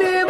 be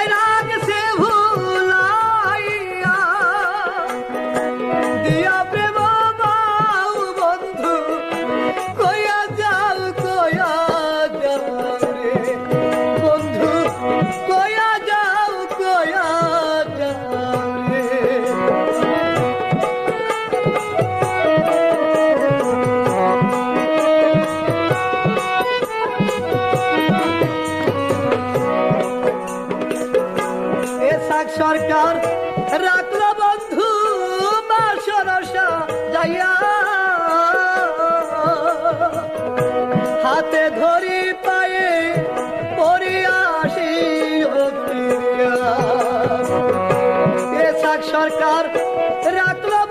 Thailand সরকার রাখল